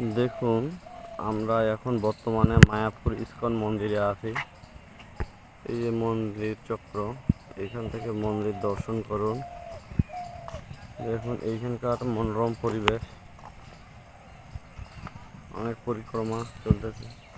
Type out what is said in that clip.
দেখুন, আমরা এখন বর্তমানে মায়াপুর ইস্কন মন্দিরে আছি। এই যে মন্দির চক্র, এখান থেকে মন্দির দর্শন করুন। দেখুন, এইখানকার মনোরম পরিবেশ। অনেক পরিক্রমা চলতেছে।